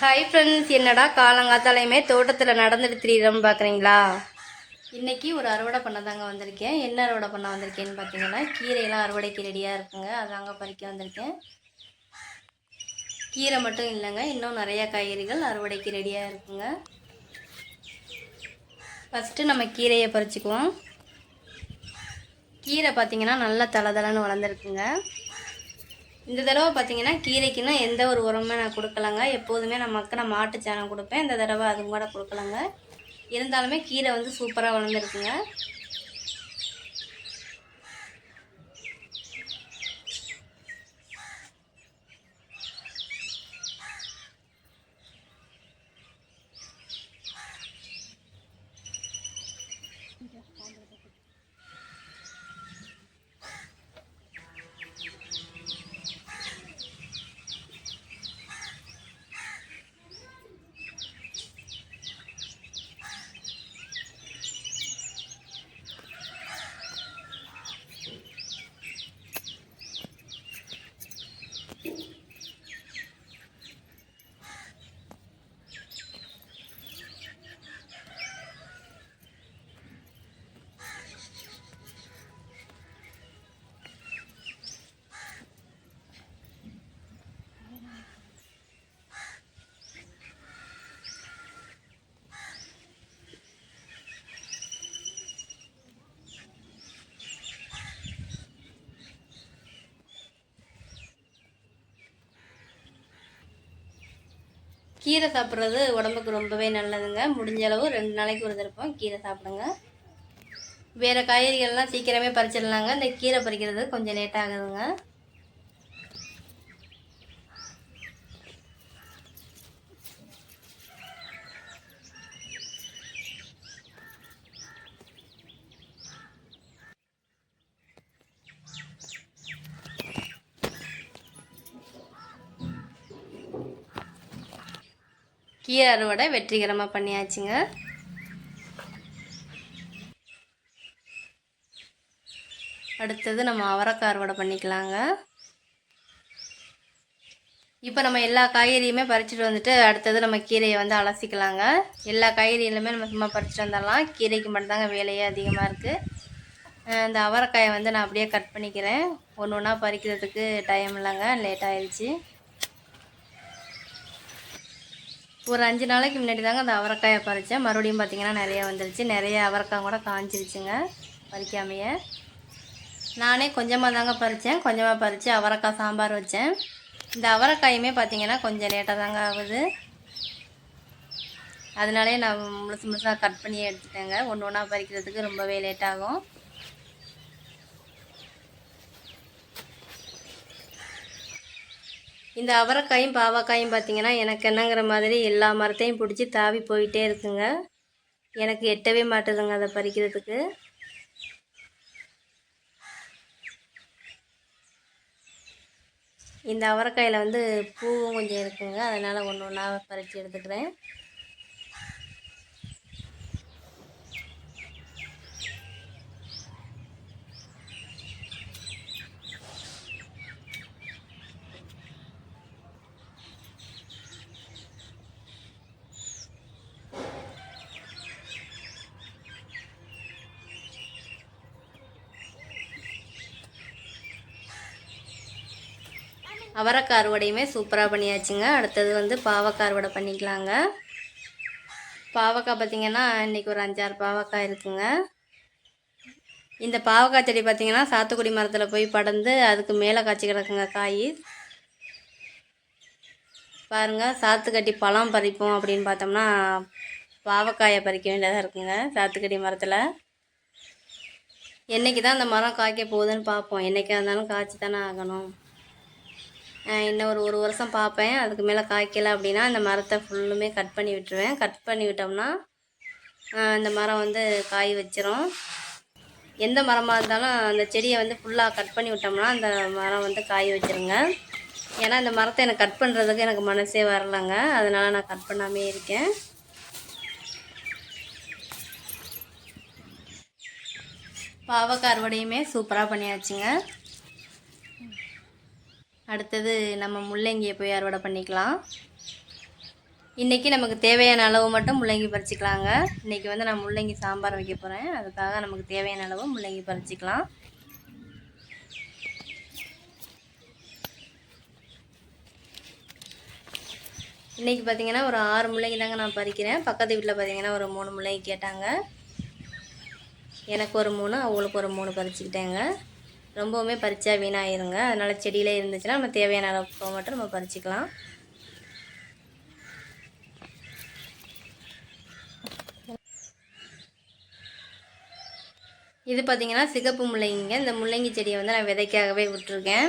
Hi friends என்னடா காலங்காத்தாலையுமே தோட்டத்தில் நடந்துட்டு திரியிறோம்னு பார்க்குறீங்களா இன்றைக்கி ஒரு அறுவடை பண்ண தாங்க வந்திருக்கேன். என்ன அறுவடை பண்ண வந்திருக்கேன்னு பார்த்தீங்கன்னா கீரையெல்லாம் அறுவடைக்கு ரெடியாக இருக்குங்க. அதாங்க பறிக்க வந்திருக்கேன். கீரை மட்டும் இல்லைங்க இன்னும் நிறையா காய்கறிகள் அறுவடைக்கு ரெடியாக இருக்குங்க. ஃபஸ்ட்டு நம்ம கீரையை பறிச்சுக்குவோம். கீரை பார்த்தீங்கன்னா நல்லா தளதளன்னு வளர்ந்துருக்குங்க. இந்த தடவை பார்த்தீங்கன்னா கீரைக்குன்னா எந்த ஒரு உரமும் நான் கொடுக்கலங்க. எப்போதுமே நான் மக்கின மாட்டு சாணம் கொடுப்பேன். இந்த தடவை அதுவும் கூட கொடுக்கலங்க. இருந்தாலுமே கீரை வந்து சூப்பராக வளர்ந்துருக்குங்க. கீரை சாப்பிட்றது உடம்புக்கு ரொம்பவே நல்லதுங்க. முடிஞ்ச அளவு ரெண்டு நாளைக்கு ஒரு தடவை கீரை சாப்பிடுங்க. வேறு காய்கறிகள்லாம் சீக்கிரமே பறிச்சிடலாங்க. இந்த கீரை பறிக்கிறது கொஞ்சம் லேட் ஆகுதுங்க. கீரை அறுவடை வெற்றிகரமாக பண்ணியாச்சுங்க. அடுத்தது நம்ம அவரைக்காய் அறுவடை பண்ணிக்கலாங்க. இப்போ நம்ம எல்லா காய்கறியுமே பறிச்சுட்டு வந்துட்டு அடுத்தது நம்ம கீரையை வந்து அலசிக்கலாங்க. எல்லா காய்கறிகளுமே நம்ம சும்மா பறிச்சுட்டு வந்துடலாம். கீரைக்கு மட்டும்தாங்க வேலையே அதிகமாக இருக்குது இந்த அவரைக்காயை வந்து நான் அப்படியே கட் பண்ணிக்கிறேன். ஒன்று ஒன்றா பறிக்கிறதுக்கு டைம் இல்லைங்க. லேட் ஆயிடுச்சு. ஒரு அஞ்சு நாளைக்கு முன்னாடி தாங்க அந்த அவரைக்காயை பறித்தேன் மறுபடியும் பார்த்திங்கன்னா நிறைய வந்துருச்சு. நிறைய அவரைக்காய் கூட காஞ்சிருச்சுங்க பறிக்காமையே. நானே கொஞ்சமாக தாங்க பறித்தேன் கொஞ்சமாக பறித்து அவரைக்காய் சாம்பார் வச்சேன். இந்த அவரைக்காயுமே பார்த்திங்கன்னா கொஞ்சம் லேட்டாக தாங்க ஆகுது. அதனாலே நான் முழுசு முழுசாக கட் பண்ணி எடுத்துட்டேங்க. ஒன்று ஒன்றா பறிக்கிறதுக்கு ரொம்பவே லேட்டாகும் இந்த அவரைக்காயும் பாவக்காயும் பார்த்திங்கன்னா எனக்கு என்னங்கிற மாதிரி எல்லா மரத்தையும் பிடிச்சி தாவி போயிட்டே இருக்குங்க. எனக்கு எட்டவே மாட்டுதுங்க அதை பறிக்கிறதுக்கு. இந்த அவரைக்காயில் வந்து பூவும் கொஞ்சம் இருக்குங்க. அதனால் ஒன்று ஒன்றா பறித்து எடுத்துக்கிறேன். அவரைக்காய் அறுவடையுமே சூப்பராக பண்ணியாச்சுங்க. அடுத்தது வந்து பாவக்காய் அறுவடை பண்ணிக்கலாங்க. பாவக்காய் பார்த்திங்கன்னா இன்றைக்கி ஒரு அஞ்சாறு பாவக்காய் இருக்குங்க. இந்த பாவக்காய் செடி பார்த்திங்கன்னா சாத்துக்குடி மரத்தில் போய் படர்ந்து அதுக்கு மேலே காய்ச்சி கிடக்குங்க காய். பாருங்கள் சாத்துக்கட்டி பழம் பறிப்போம் அப்படின்னு பார்த்தோம்னா பாவக்காயை பறிக்க வேண்டியதாக இருக்குங்க சாத்துக்கடி மரத்தில். என்றைக்கு தான் அந்த மரம் காய்க்க போகுதுன்னு பார்ப்போம். என்றைக்கா இருந்தாலும் காய்ச்சி தானே ஆகணும். இன்னும் ஒரு ஒரு வருஷம் பார்ப்பேன். அதுக்கு மேலே காய்க்கலை அப்படின்னா அந்த மரத்தை ஃபுல்லுமே கட் பண்ணி விட்டுருவேன். கட் பண்ணி விட்டோம்னா இந்த மரம் வந்து காய் வச்சிரும். எந்த மரமாக இருந்தாலும் அந்த செடியை வந்து ஃபுல்லாக கட் பண்ணி விட்டோம்னா அந்த மரம் வந்து காய் வச்சிருங்க. ஏன்னா இந்த மரத்தை எனக்கு கட் பண்ணுறதுக்கு எனக்கு மனசே வரலைங்க. அதனால் நான் கட் பண்ணாமே இருக்கேன். பாவக்காய் அறுவடையுமே சூப்பராக பண்ணியாச்சுங்க. அடுத்தது நம்ம முள்ளங்கியை போய் அறுவடை பண்ணிக்கலாம். இன்றைக்கி நமக்கு தேவையான அளவு மட்டும் முள்ளங்கி பறிச்சிக்கலாங்க. இன்றைக்கி வந்து நான் முள்ளங்கி சாம்பார் வைக்க போகிறேன் அதுக்காக நமக்கு தேவையான அளவு முள்ளங்கி பறிச்சிக்கலாம். இன்றைக்கி பார்த்தீங்கன்னா ஒரு ஆறு முள்ளங்கி தாங்க நான் பறிக்கிறேன். பக்கத்து வீட்டில் பார்த்தீங்கன்னா ஒரு மூணு முள்ளங்கி கேட்டாங்க. எனக்கு ஒரு மூணு அவங்களுக்கு ஒரு மூணு பறிச்சுக்கிட்டேங்க. ரொம்பவுமே பறிச்சா வீணாயிருங்க. அதனால் செடியிலே இருந்துச்சுன்னா நம்ம தேவையான அளவுக்கு மட்டும் நம்ம பறிச்சிக்கலாம். இது பார்த்திங்கன்னா சிகப்பு முள்ளங்கிங்க. இந்த முள்ளங்கி செடியை வந்து நான் விதைக்காகவே விட்டுருக்கேன்.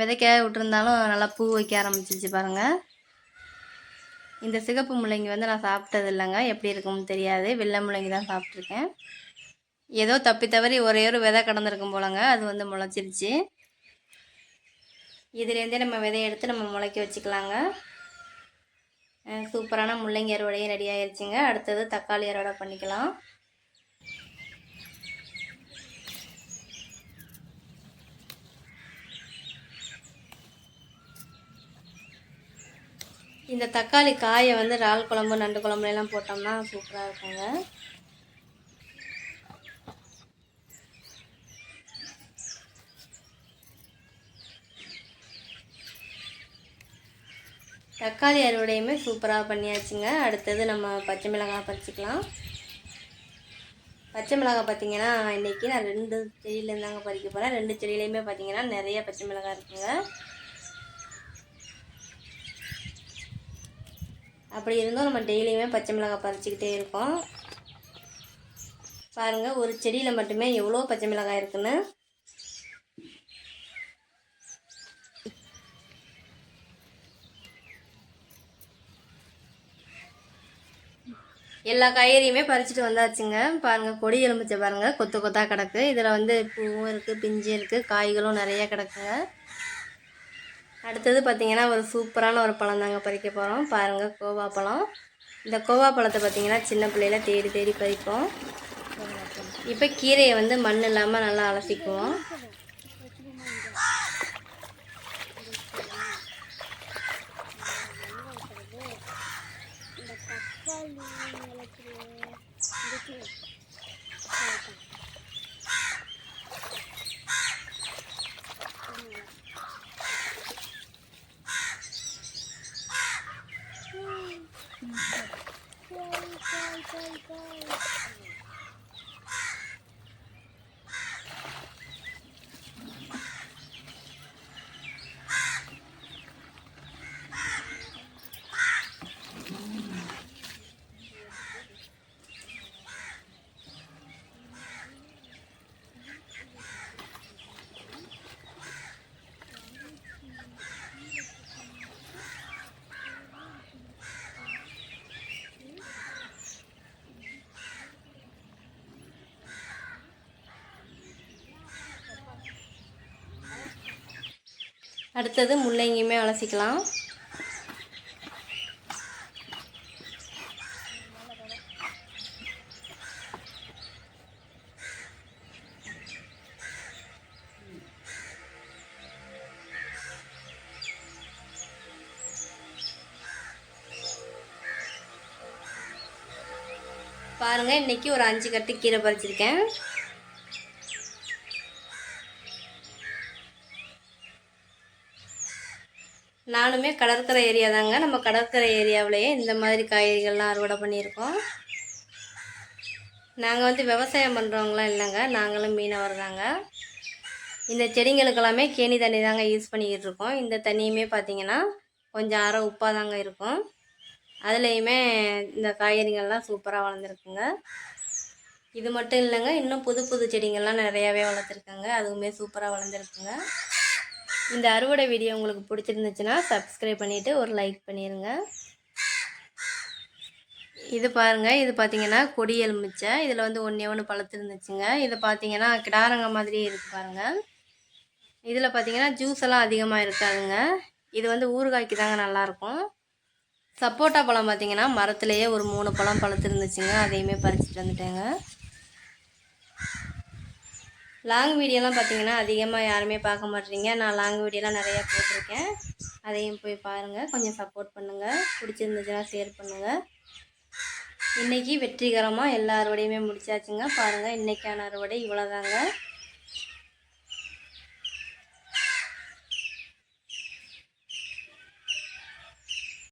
விதைக்காக விட்டுருந்தாலும் நல்லா பூ வைக்க ஆரம்பிச்சிச்சு பாருங்கள் இந்த சிகப்பு முள்ளங்கி வந்து நான் சாப்பிட்டது இல்லைங்க எப்படி இருக்கும்னு தெரியாது. வெள்ளை முள்ளங்கி தான் சாப்பிட்ருக்கேன் ஏதோ தப்பி தவறி ஒரே ஒரு விதை கடந்திருக்கும் போலங்க அது வந்து முளைச்சிருச்சு. இதுலேருந்தே நம்ம விதையை எடுத்து நம்ம முளைக்க வச்சுக்கலாங்க. சூப்பரான முள்ளங்கி அறுவடையும் ரெடி ஆயிருச்சுங்க. அடுத்தது தக்காளி அறுவடை பண்ணிக்கலாம். இந்த தக்காளி காயை வந்து இறால் குழம்பு நண்டு குழம்புலாம் போட்டோம்னா சூப்பராக இருக்குங்க. தக்காளி அறுவடையுமே சூப்பராக பண்ணியாச்சுங்க. அடுத்தது நம்ம பச்சை மிளகாய் பறிச்சுக்கலாம். பச்சை மிளகாய் பார்த்திங்கன்னா இன்றைக்கி நான் ரெண்டு செடியிலேருந்தாங்க பறிக்க போகிறேன் ரெண்டு செடியிலையுமே பார்த்திங்கன்னா நிறைய பச்சை மிளகாய் இருக்குங்க. அப்படி இருந்தும் நம்ம டெய்லியுமே பச்சை மிளகாய் பறிச்சிக்கிட்டே இருக்கோம். பாருங்கள் ஒரு செடியில் மட்டுமே எவ்வளோ பச்சை மிளகாய் இருக்குன்னு. எல்லா காய்கறியுமே பறிச்சுட்டு வந்தாச்சுங்க. பாருங்கள் கொடி எலுமிச்சை பாருங்கள் கொத்து கொத்தாக கிடக்கு. இதில் வந்து பூவும் இருக்குது பிஞ்சு இருக்குது காய்களும் நிறைய கிடக்குங்க. அடுத்தது பார்த்திங்கன்னா ஒரு சூப்பரான ஒரு பழம் தாங்க பறிக்க போகிறோம் பாருங்கள் கோவா பழம். இந்த கோவா பழத்தை பார்த்திங்கன்னா சின்ன பிள்ளையில தேடி தேடி பறிப்போம். இப்போ கீரையை வந்து மண் இல்லாமல் நல்லா அலசிக்குவோம். அடுத்தது முள்ளங்கியுமே அலசிக்கலாம். பாருங்க இன்னைக்கு ஒரு அஞ்சு கட்டு கீரை பறிச்சிருக்கேன். நானுமே கடற்கரை ஏரியா தாங்க. நம்ம கடற்கரை ஏரியாவிலேயே இந்த மாதிரி காய்கறிகள்லாம் அறுவடை பண்ணியிருக்கோம். நாங்கள் வந்து விவசாயம் பண்ணுறவங்களாம் இல்லைங்க. நாங்களும் மீனவர் தாங்க. இந்த செடிங்களுக்கெல்லாமே கேணி தண்ணி தாங்க யூஸ் பண்ணிக்கிட்டு இருக்கோம். இந்த தண்ணியுமே பார்த்தீங்கன்னா கொஞ்சம் அரை உப்பாக தாங்க இருக்கும். அதுலேயுமே இந்த காய்கறிகள்லாம் சூப்பராக வளர்ந்துருக்குங்க. இது மட்டும் இல்லைங்க இன்னும் புது புது செடிங்கள்லாம் நிறையாவே வளர்த்துருக்கேங்க. அதுவுமே சூப்பராக வளர்ந்துருக்குங்க. இந்த அறுவடை வீடியோ உங்களுக்கு பிடிச்சிருந்துச்சுன்னா சப்ஸ்கிரைப் பண்ணிவிட்டு ஒரு லைக் பண்ணிடுங்க இது பாருங்கள் இது பார்த்தீங்கன்னா கொடி எலுமிச்சை இதில் வந்து ஒன்றே ஒன்று பழுத்துருந்துச்சுங்க. இது பார்த்தீங்கன்னா கிடாரங்க மாதிரியே இருக்குது பாருங்கள் இதில் பார்த்தீங்கன்னா ஜூஸ் எல்லாம் அதிகமாக இருக்காதுங்க. இது வந்து ஊறுகாய்க்கு தாங்க நல்லாயிருக்கும். சப்போட்டா பழம் பார்த்தீங்கன்னா மரத்துலேயே ஒரு மூணு பழம் பழுத்துருந்துச்சுங்க. அதையுமே பறிச்சுட்டு வந்துட்டேங்க. லாங் வீடியோலாம் பார்த்தீங்கன்னா அதிகமாக யாருமே பார்க்க மாட்டீங்க. நான் லாங் வீடியோலாம் நிறையா போட்டிருக்கேன். அதையும் போய் பாருங்கள் கொஞ்சம் சப்போர்ட் பண்ணுங்கள் பிடிச்சிருந்துச்சுன்னா ஷேர் பண்ணுங்கள் இன்றைக்கி வெற்றிகரமாக எல்லா அறுவடையுமே முடிச்சாச்சுங்க. பாருங்கள் இன்றைக்கான அறுவடை இவ்வளோதாங்க